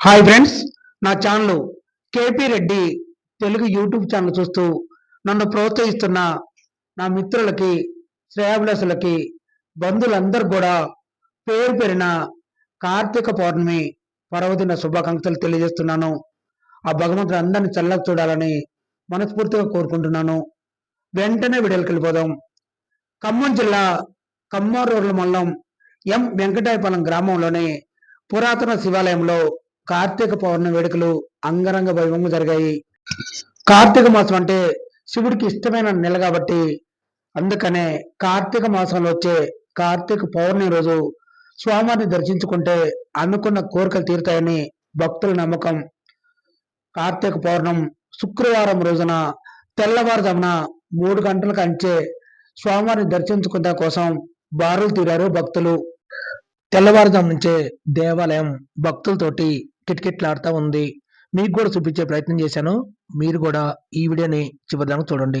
Hi friends నా channel KP Reddy Telugu YouTube channel చూస్తూ నన్ను ప్రోత్సహిస్తున్న నా మిత్రులకి శ్రేయాభిలాసులకి బంధువులందరూ కూడా పేరు పేరిన కార్తీక పౌర్ణమి పర్వదిన శుభాకాంక్షలు తెలియజేస్తున్నాను. ఆ భగవంతుడు అందరిని చల్లగా చూడాలని మనస్ఫూర్తిగా కోరుకుంటున్నాను. వెంటనే వీడియోకి వెళ్ళిపోదాం. ఖమ్మం జిల్లా కమ్మారూర్ల మండలం ఎం వెంకటాయపాలెం గ్రామంలోని పురాతన శివాలయంలో కార్తీక పౌర్ణమి వేడుకలు అంగరంగ వైభవంగా జరిగాయి. కార్తీక మాసం అంటే శివుడికి ఇష్టమైన నెల కాబట్టి అందుకనే కార్తీక మాసంలో వచ్చే కార్తీక పౌర్ణమి రోజు స్వామివారిని దర్శించుకుంటే అనుకున్న కోరికలు తీరుతాయని భక్తుల నమ్మకం. కార్తీక పౌర్ణం శుక్రవారం రోజున తెల్లవారుజామున మూడు గంటల కంచే స్వామివారిని దర్శించుకున్న కోసం బారులు తీరారు భక్తులు. తెల్లవారుజాము నుంచే దేవాలయం భక్తులతోటి కిటకిట్లాడుతూ ఉంది. మీకు కూడా చూపించే ప్రయత్నం చేశాను. మీరు కూడా ఈ వీడియోని చివరిదాకా చూడండి.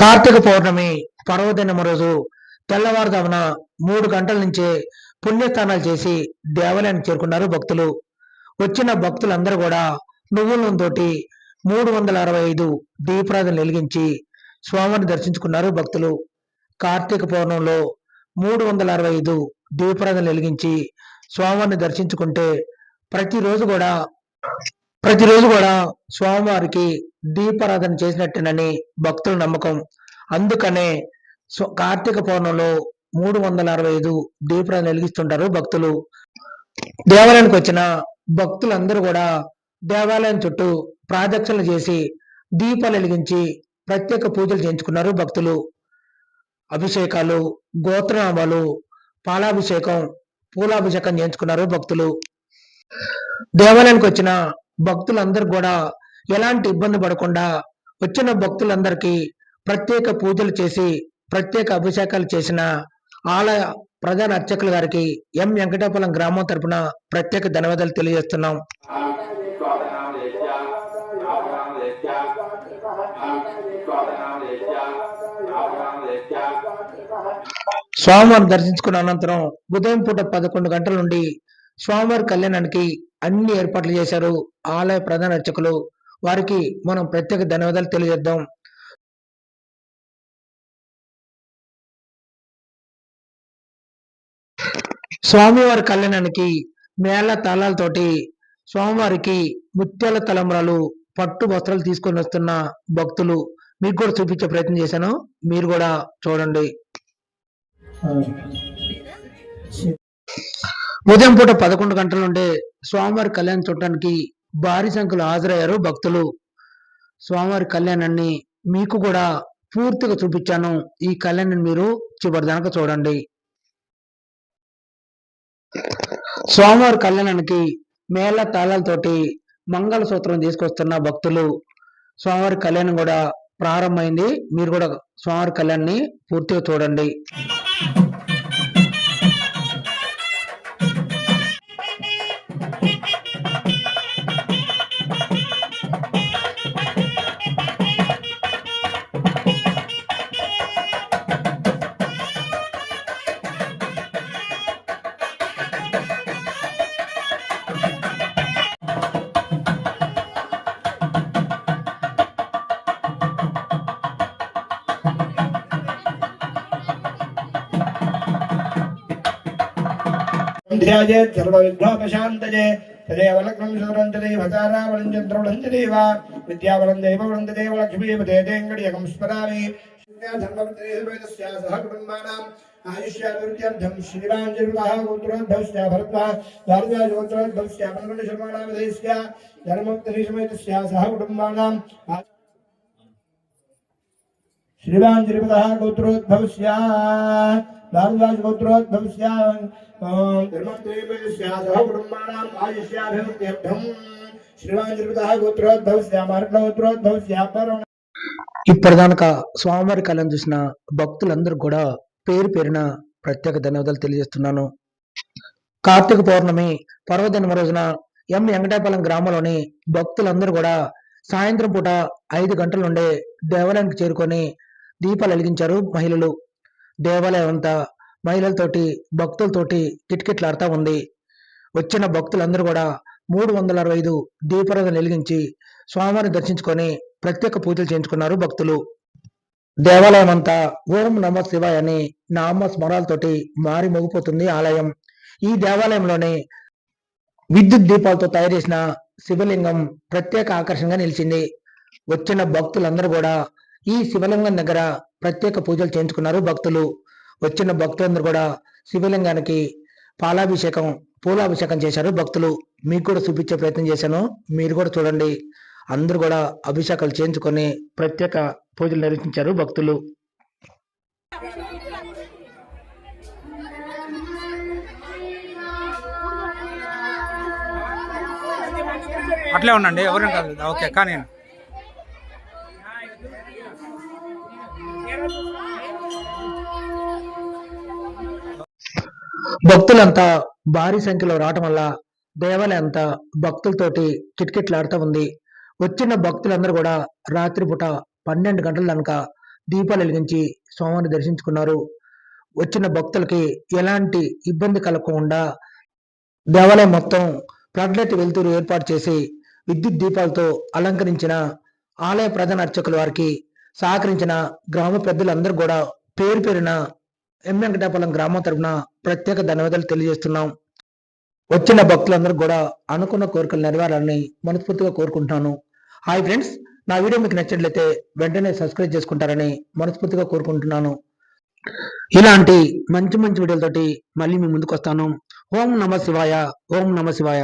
కార్తీక పౌర్ణమి పర్వదినం రోజు తెల్లవారుజామున మూడు గంటల నుంచే పుణ్యస్నానాలు చేసి దేవాలయానికి చేరుకున్నారు భక్తులు. వచ్చిన భక్తులందరూ కూడా నువ్వుల నూనెతోటి మూడు వందల అరవై ఐదు దీపరాధనలు వెలిగించి స్వామిని దర్శించుకున్నారు భక్తులు. కార్తీక పౌర్ణంలో మూడు వందల అరవై ఐదు దీపరాధనలు వెలిగించి స్వామివారిని దర్శించుకుంటే ప్రతిరోజు కూడా ప్రతిరోజు కూడా స్వామివారికి దీపారాధన చేసినట్టేనని భక్తుల నమ్మకం. అందుకనే స్వ- కార్తీక పౌర్ణంలో మూడు వందల అరవై ఐదు దీపాలను వెలిగిస్తుంటారు భక్తులు. దేవాలయానికి వచ్చిన భక్తులందరూ కూడా దేవాలయం చుట్టూ ప్రాదక్షిణలు చేసి దీపాలు వెలిగించి ప్రత్యేక పూజలు చేయించుకున్నారు భక్తులు. అభిషేకాలు గోత్రనామాలు పాలాభిషేకం పూలాభిషేకం చేయించుకున్నారు భక్తులు. దేవాలయానికి వచ్చిన భక్తులందరూ కూడా ఎలాంటి ఇబ్బంది పడకుండా వచ్చిన భక్తులందరికీ ప్రత్యేక పూజలు చేసి ప్రత్యేక అభిషేకాలు చేసిన ఆలయ ప్రధాన అర్చకుల గారికి ఎం వెంకటాపురం గ్రామం తరపున ప్రత్యేక ధన్యవాదాలు తెలియజేస్తున్నాం. స్వామివారిని దర్శించుకున్న అనంతరం ఉదయం పూట పదకొండు గంటల నుండి స్వామివారి కళ్యాణానికి అన్ని ఏర్పాట్లు చేశారు ఆలయ ప్రధాన అర్చకులు. వారికి మనం ప్రత్యేక ధన్యవాదాలు తెలియజేద్దాం. స్వామివారి కళ్యాణానికి మేళ తాళాలతోటి స్వామివారికి ముత్యాల తలంబ్రాలు పట్టు వస్త్రాలు తీసుకొని వస్తున్న భక్తులు మీకు కూడా చూపించే ప్రయత్నం చేశాను. మీరు కూడా చూడండి. ఉదయం పూట పదకొండు గంటల నుండే స్వామివారి కళ్యాణం చూడటానికి భారీ సంఖ్యలో హాజరయ్యారు భక్తులు. స్వామివారి కళ్యాణాన్ని మీకు కూడా పూర్తిగా చూపించాను. ఈ కళ్యాణాన్ని మీరు చివరిదాకా చూడండి. స్వామివారి కళ్యాణానికి మేళ తాళాలతోటి మంగళసూత్రం తీసుకొస్తున్న భక్తులు స్వామివారి కళ్యాణం కూడా ప్రారంభమైంది. మీరు కూడా స్వామివారి కళ్యాణాన్ని పూర్తిగా చూడండి. ధ్యాయేత్ సర్వవిఘ్నోపశాంతయే తదేవ లగ్నం శుభ్రం తదేవ తారావళం చంద్రవళం తదేవ విద్యావళం దైవవళం తదేవ లక్ష్మీపతే తేంగడియకం స్మరామి సహ కుటుంబానాం ఆయుష్యాభివృద్ధ్యర్థం శ్రీరాంజలిమః గోత్రోద్భవస్య భరద్వాజ భారద్వాజ గోత్రోద్భవస్య పన్నెండు శర్మాణామధేస్య ధర్మోత్తరీషమేతస్య సహ పరమ ఇప్పటిదానక స్వామివారి కళ్యాణం చూసిన భక్తులందరూ కూడా పేరు పేరున ప్రత్యేక ధన్యవాదాలు తెలియజేస్తున్నాను. కార్తీక పౌర్ణమి పర్వదినం రోజున ఎం వెంకటాపాలెం గ్రామంలోని భక్తులందరూ కూడా సాయంత్రం పూట ఐదు గంటల నుండే దేవాలయానికి చేరుకొని దీపాలు వెలిగించారు మహిళలు. దేవాలయం అంతా మహిళలతోటి భక్తులతోటి కిటకిట్లాడుతూ ఉంది. వచ్చిన భక్తులందరూ కూడా మూడు వందల అరవై ఐదు దీపారాధన వెలిగించి స్వామివారిని దర్శించుకొని ప్రత్యేక పూజలు చేయించుకున్నారు భక్తులు. దేవాలయం అంతా ఓం నమ శివాయ అని నామ స్మరాలతోటి మారి మోగిపోతుంది ఆలయం. ఈ దేవాలయంలోనే విద్యుత్ దీపాలతో తయారు చేసిన శివలింగం ప్రత్యేక ఆకర్షణగా నిలిచింది. వచ్చిన భక్తులందరూ కూడా ఈ శివలింగం దగ్గర ప్రత్యేక పూజలు చేయించుకున్నారు భక్తులు. వచ్చిన భక్తులందరూ కూడా శివలింగానికి పాలాభిషేకం పూలాభిషేకం చేశారు భక్తులు. మీకు కూడా చూపించే ప్రయత్నం చేశాను. మీరు కూడా చూడండి. అందరూ కూడా అభిషేకాలు చేయించుకొని ప్రత్యేక పూజలు నిర్వహించారు భక్తులు. అట్లే ఉండండి ఎవరైనా కాదు. ఓకే కానీ భక్తులంతా భారీ సంఖ్యలో రావటం వల్ల దేవాలయం అంతా భక్తులతోటి కిటకిట్లాడుతూ ఉంది. వచ్చిన భక్తులందరూ కూడా రాత్రిపూట పన్నెండు గంటల దాకా దీపాలు వెలిగించి స్వామిని దర్శించుకున్నారు. వచ్చిన భక్తులకి ఎలాంటి ఇబ్బంది కలగకుండా దేవాలయం మొత్తం ఫ్లడ్ వెలుతురు ఏర్పాటు చేసి విద్యుత్ దీపాలతో అలంకరించిన ఆలయ ప్రధాన అర్చకుల వారికి సహకరించిన గ్రామ పెద్దలందరూ కూడా పేరు పేరున ఎం వెంకటాపురం గ్రామం తరపున ప్రత్యేక ధన్యవాదాలు తెలియజేస్తున్నాం. వచ్చిన భక్తులందరూ కూడా అనుకున్న కోరికలు నెరవేరాలని మనస్ఫూర్తిగా కోరుకుంటున్నాను. హాయ్ ఫ్రెండ్స్ నా వీడియో మీకు నచ్చినట్లయితే వెంటనే సబ్స్క్రైబ్ చేసుకుంటారని మనస్ఫూర్తిగా కోరుకుంటున్నాను. ఇలాంటి మంచి మంచి వీడియోలతోటి మళ్ళీ మీ ముందుకు వస్తాను. ఓం నమ శివాయ ఓం నమ శివాయ.